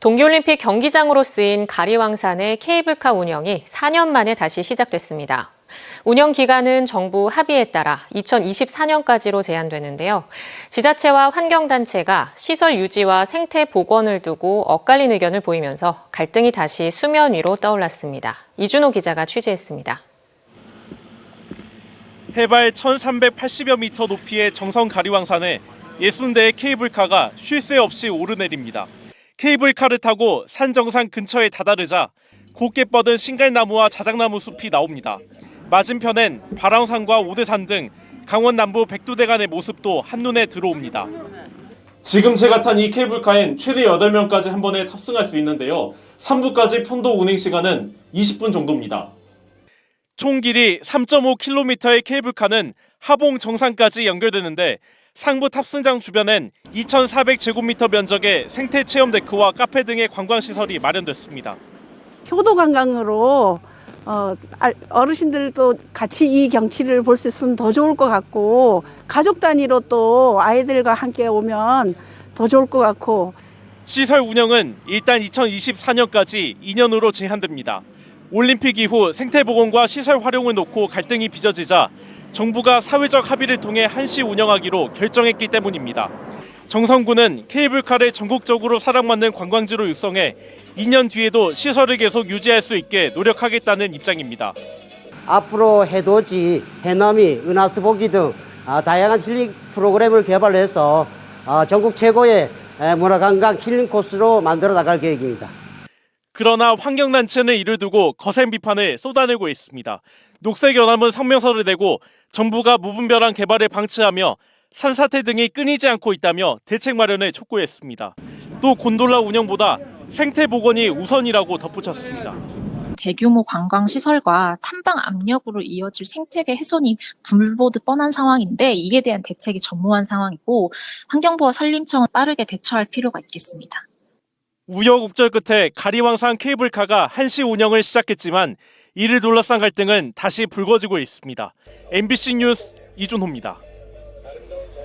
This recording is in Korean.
동계올림픽 경기장으로 쓰인 가리왕산의 케이블카 운영이 4년 만에 다시 시작됐습니다. 운영 기간은 정부 합의에 따라 2024년까지로 제한되는데요. 지자체와 환경단체가 시설 유지와 생태 복원을 두고 엇갈린 의견을 보이면서 갈등이 다시 수면 위로 떠올랐습니다. 이준호 기자가 취재했습니다. 해발 1380여 미터 높이의 정성 가리왕산에 60대의 케이블카가 쉴 새 없이 오르내립니다. 케이블카를 타고 산 정상 근처에 다다르자 곱게 뻗은 신갈나무와 자작나무 숲이 나옵니다. 맞은편엔 발왕산과 오대산 등 강원 남부 백두대간의 모습도 한눈에 들어옵니다. 지금 제가 탄 이 케이블카엔 최대 8명까지 한 번에 탑승할 수 있는데요. 3부까지 편도 운행 시간은 20분 정도입니다. 총 길이 3.5km의 케이블카는 하봉 정상까지 연결되는데 상부 탑승장 주변엔 2,400제곱미터 면적의 생태 체험 데크와 카페 등의 관광 시설이 마련됐습니다. 효도 관광으로 어, 알- 어르신들도 같이 이 경치를 볼 수 있으면 더 좋을 것 같고 가족 단위로 또 아이들과 함께 오면 더 좋을 것 같고 시설 운영은 일단 2024년까지 2년으로 제한됩니다. 올림픽 이후 생태 복원과 시설 활용을 놓고 갈등이 빚어지자 정부가 사회적 합의를 통해 한시 운영하기로 결정했기 때문입니다. 정성군은 케이블카를 전국적으로 사랑받는 관광지로 육성해 2년 뒤에도 시설을 계속 유지할 수 있게 노력하겠다는 입장입니다. 앞으로 해돋이, 해넘이, 은하수보기 등 아, 다양한 힐링 프로그램을 개발해서 아, 전국 최고의 에, 문화관광 힐링 코스로 만들어 나갈 계획입니다. 그러나 환경단체는 이를 두고 거센 비판을 쏟아내고 있습니다. 녹색연합은 성명서를 내고 정부가 무분별한 개발을 방치하며 산사태 등이 끊이지 않고 있다며 대책 마련을 촉구했습니다. 또 곤돌라 운영보다 생태 복원이 우선이라고 덧붙였습니다. 대규모 관광 시설과 탐방 압력으로 이어질 생태계 훼손이 불보듯 뻔한 상황인데 이에 대한 대책이 전무한 상황이고 환경부와 산림청은 빠르게 대처할 필요가 있겠습니다. 우여곡절 끝에 가리왕산 케이블카가 한시 운영을 시작했지만 이를 둘러싼 갈등은 다시 불거지고 있습니다. MBC 뉴스 이준호입니다.